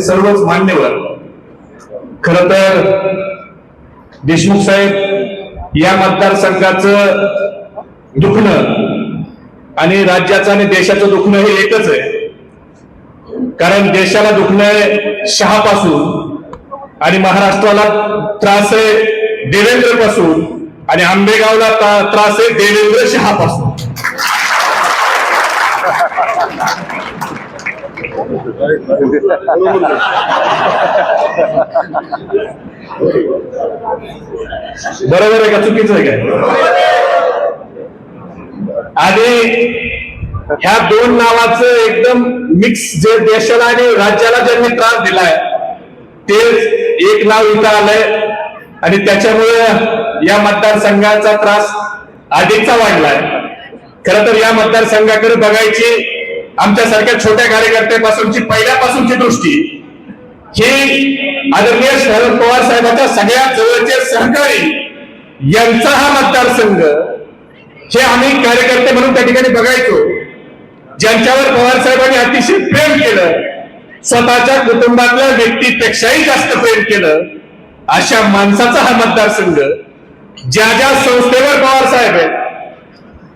उपस्थित सर्वच मान्यवर खर तर देशमुख साहेब या मतदारसंघाचं दुखणं आणि राज्याचं आणि देशाचं दुखणं हे एकच आहे. कारण देशाला दुखणं आहे शहापासून आणि महाराष्ट्राला त्रास आहे देवेंद्रपासून आणि आंबेगावला त्रास आहे देवेंद्र शहापासून. बरोबर आहे का? चुकीचं आहे काय आणि ह्या दोन नावाचं एकदम मिक्स जे देशाला आणि राज्याला ज्यांनी त्रास दिलाय तेच एक नाव इथं आलंय. आणि त्याच्यामुळे या मतदारसंघाचा त्रास अधिकचा वाढलाय. खर तर या मतदारसंघाकडे बघायची आमच्यासारख्या छोट्या कार्यकर्त्यापासूनची पहिल्यापासूनची दृष्टी ही आदरणीय शरद पवार साहेबांच्या सगळ्यात जवळचे सहकारी यांचा हा मतदारसंघ हे आम्ही कार्यकर्ते म्हणून त्या ठिकाणी बघायचो. ज्यांच्यावर पवार साहेबांनी अतिशय प्रेम केलं स्वतःच्या कुटुंबातल्या व्यक्तीपेक्षाही जास्त प्रेम केलं अशा माणसाचा हा मतदारसंघ ज्या ज्या संस्थेवर पवार साहेब आहेत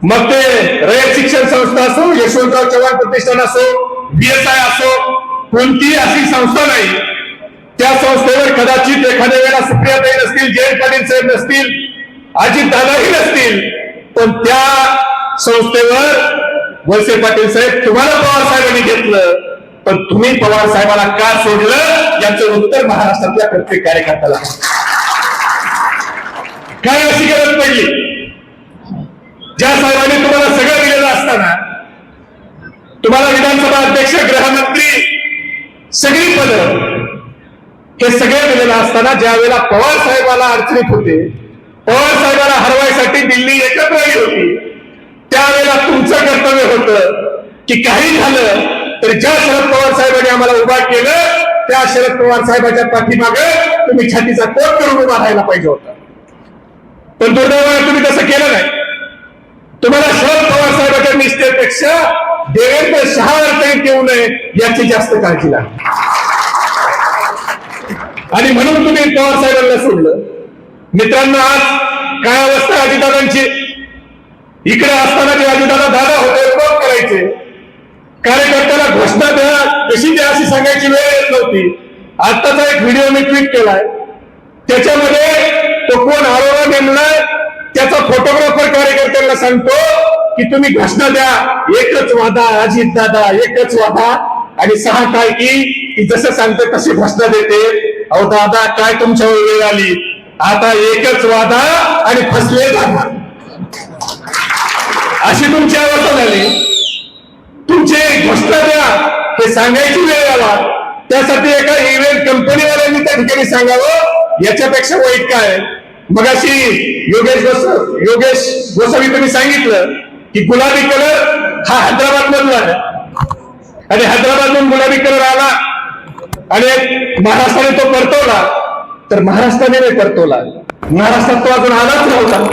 मग ते रयत शिक्षण संस्था असो यशवंतराव चव्हाण प्रतिष्ठान असो बीएसआय असो कोणतीही अशी संस्था नाही. त्या संस्थेवर कदाचित एखाद्या वेळेला सुप्रियाताई नसतील जयंत पाटील साहेब नसतील अजित दादाही नसतील पण त्या संस्थेवर वळसे पाटील साहेब तुम्हाला पवार साहेबांनी घेतलं पण तुम्ही पवार साहेबांना का सोडलं याचं उत्तर महाराष्ट्रातल्या प्रत्येक कार्यकर्त्याला काय अशी गरज पडली? ज्या साहेबांनी तुम्हाला सगळं दिलेलं असताना तुम्हाला विधानसभा अध्यक्ष गृहमंत्री सगळी पद हे सगळे दिलेलं असताना ज्या वेळेला पवार साहेबाला अडचणीत होते पवार साहेबाला हरवायसाठी दिल्ली एकत्र आली होती त्यावेळेला तुमचं कर्तव्य होतं की काही झालं तर ज्या शरद पवार साहेबांनी आम्हाला उभा केलं त्या शरद पवार साहेबांच्या पाठीमागे तुम्ही छातीचा कोट करून उभा राहायला पाहिजे होता. पण दुर्दैवाने तुम्ही तसं केलं नाही. तुम्हाला शरद पवार साहेबांच्या निष्ठेपेक्षा देवेंद्र शहा काही ठेवू नये याची जास्त काळजी लागली आणि म्हणून तुम्ही पवार साहेबांना सोडलं. मित्रांनो आज काय अवस्था अजितदादांची इकडे असताना जे अजितदादा दादा होते कोण करायचे? कार्यकर्त्याला घोषणा द्या कशी द्या अशी सांगायची वेळ येत नव्हती. आत्ताचा एक व्हिडिओ मी ट्विट केलाय. त्याच्यामध्ये तो कोण आरोग्य नेमलाय त्याचा फोटोग्राफर कार्यकर्त्यांना सांगतो की तुम्ही घोषणा द्या एकच वादा अजित दादा एकच वादा आणि सहा काय की जसं सांगते तशी घोषणा देते. अहो दादा काय तुमच्यावर वेळ आली? आता एकच वादा आणि फसले दादा अशी तुमची अवस्था झाली. तुमचे घोषणा द्या. हे सांगायची वेळ आला. त्यासाठी एका इव्हेंट कंपनीवाल्यांनी त्या ठिकाणी सांगावं. याच्यापेक्षा वाईट काय? मग अशी योगेश गोस योगेश गोसावी तुम्ही सांगितलं की गुलाबी कलर हा हैदराबाद मधला आहे आणि हैदराबाद मधून गुलाबी कलर आला. आणि महाराष्ट्राने तो परतवला. तर महाराष्ट्राने नाही परतवला. महाराष्ट्रात तो अजून आलाच नव्हता.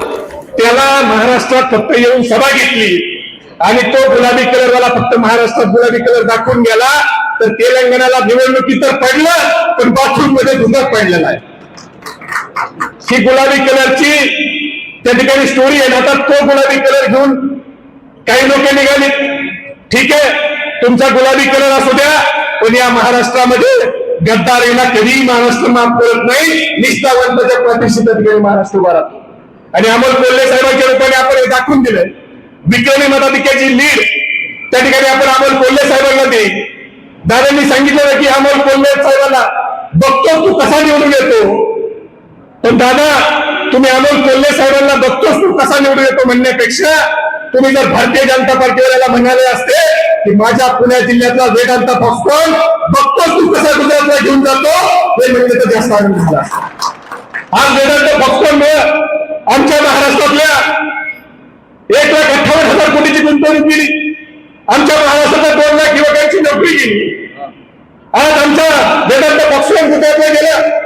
त्याला महाराष्ट्रात फक्त येऊन सभा घेतली. आणि तो गुलाबी कलर वाला फक्त महाराष्ट्रात गुलाबी कलर दाखवून गेला. तर तेलंगणाला निवडणुकी तर पडलं पण बाथरूममध्ये धुंदक पडलेला आहे. ही गुलाबी कलरची त्या ठिकाणी स्टोरी आहे. ना आता तो गुलाबी कलर घेऊन काही लोक निघाली ठीक आहे. तुमचा गुलाबी कलर असू द्या पण या महाराष्ट्रामध्ये गद्दारीला कधीही महाराष्ट्र माफ करत नाही. निष्ठावंताच्या प्रतिष्ठित ठिकाणी महाराष्ट्र उभा राहतो आणि अमोल कोल्हे साहेबांच्या रूपाने आपण हे दाखवून दिलंय. विक्रमी मताधिक्याची लीड त्या ठिकाणी आपण अमोल कोल्हे साहेबांना देईल. दादांनी सांगितलं की अमोल कोल्हे साहेबांना बघतो तू कसा निवडून येतो. पण दादा तुम्ही अमोल कोल्हे साहेबांना बघतोस तू कसा निवडून येतो म्हणण्यापेक्षा तुम्ही जर भारतीय जनता पार्टीवाल्याला म्हणाले असते की माझ्या पुणे जिल्ह्यातला वेदांता फॉक्सकॉन बघतोस तू कसा गुजरातला घेऊन जातो हे म्हणजे तर जास्त आनंद झाला. आज वेदांत फॉक्सकॉन आमच्या महाराष्ट्रातल्या एक लाख अठ्ठावन्न हजार कोटीची गुंतवणूक केली आमच्या महाराष्ट्रातल्या दोन लाख युवकांची नोकरी केली आज आमच्या वेदांत फॉक्सकॉन गुजरातला गेला.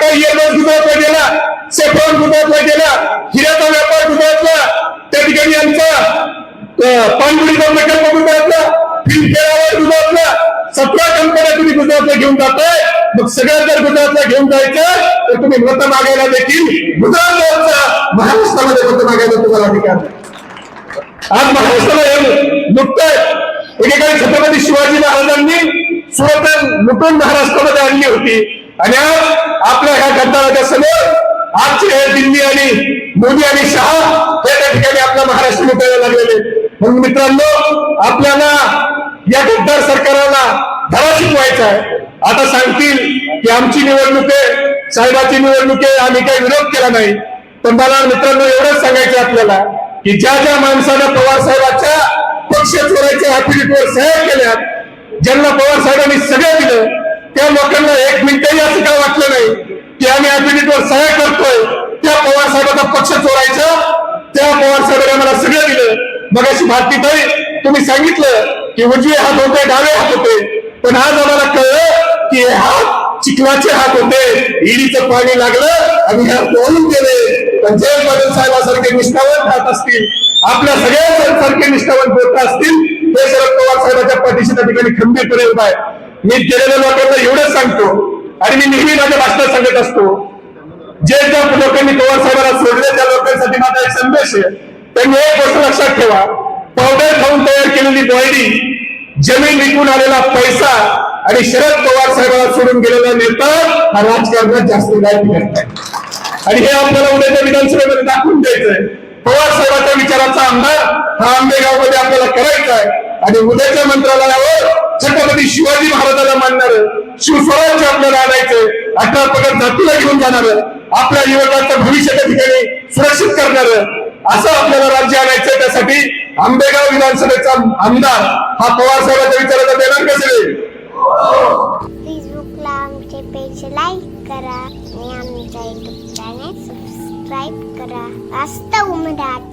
टाटा एअरवेज गुजरातला गेला सेफ्रॉन गुजरातला गेला हिऱ्याचा व्यापार गुजरातला त्या ठिकाणी आमचा पाणबुडीचा प्रकल्प गुजरातला फिल्मफेअर गुजरातला सतरा कंपन्या तुम्ही गुजरातला घेऊन जाताय. मग सगळ्यात जर गुजरातला घेऊन जायचं तर तुम्ही मत मागायला देखील गुजरातचा महाराष्ट्रामध्ये मत मागायला तुम्हाला अधिकार आज महाराष्ट्राला हे लुटतंय. एकेकाळी छत्रपती शिवाजी महाराजांनी सुरत लुटून महाराष्ट्रामध्ये आणली होती. आणि आज आपल्या ह्या घटनाच्या समोर आजचे हे दिल्ली आणि मोदी आणि शहा हे त्या ठिकाणी आपल्या महाराष्ट्र लुटायला लागलेले म्हणून मित्रांनो आपल्याला या गद्दार सरकाराला धडा शिकवायचा आहे. आता सांगतील की आमची निवडणूक आहे साहेबाची निवडणूक आहे आम्ही काही विरोध केला नाही. पण मला मित्रांनो एवढंच सांगायचं आहे आपल्याला की ज्या ज्या माणसानं पवार साहेबांच्या पक्ष चोरायच्या ऍफिडेव्हिटवर सह्या केल्यात ज्यांना पवार साहेबांनी सगळं दिलं त्या लोकांना एक मिनिटही असं काय वाटलं नाही की आम्ही ऍफिडेव्हिटवर सह्या करतोय? त्या पवार साहेबांचा पक्ष चोरायचा. त्या पवार साहेबांनी आम्हाला सगळं दिलं. मग अशी भारतीताई तुम्ही सांगितलं की उजवे हात होते डावे हात होते. पण आज आम्हाला कळलं की हे हात चिखलाचे हात होते. ईडीचं पाणी लागलं आणि ह्या पळून गेले. पण जय पाटील साहेबांसारखे निष्ठावंत हात असतील. आपल्या सगळ्यांसारखे निष्ठावंत होत असतील. ते शरद पवार साहेबांच्या पाठीशी त्या ठिकाणी खंबीरपणे उभा आहे. मी केलेल्या लोकांना एवढंच सांगतो. आणि मी नेहमी माझ्या भाषणात सांगत असतो. जे ज्या लोकांनी पवार साहेबांना सोडले त्या लोकांसाठी माझा एक संदेश आहे. त्यांनी एक गोष्ट लक्षात ठेवा. पावडर खाऊन तयार केलेली बॉयडी जमीन विकून आलेला पैसा आणि शरद पवार साहेबांना सोडून गेलेला नेता हा राजकारणात जास्त गायब करताय आणि हे आपल्याला उद्याच्या विधानसभेमध्ये दाखवून द्यायचंय. पवार साहेबांच्या विचाराचा आमदार हा आंबेगावमध्ये आपल्याला करायचा आहे. आणि उद्याच्या मंत्रालयावर छत्रपती शिवाजी महाराजांना मानणार शिवस्वराज्य आपल्याला आणायचंय अठरा पगड जातीला घेऊन जाणार आपल्या युवकांचं भविष्य त्या ठिकाणी सुरक्षित करणार असं आपल्याला राज्य आणायचंय. त्यासाठी आंबेगाव विधानसभेचा आमदार हा पवार साहेबांच्या विचाराचा देणार कसे फेसबुकला आमचे पेज लाईक करा आणि आमच्या युट्यूब चॅनेल सबस्क्राईब करा. वास्तव मराठी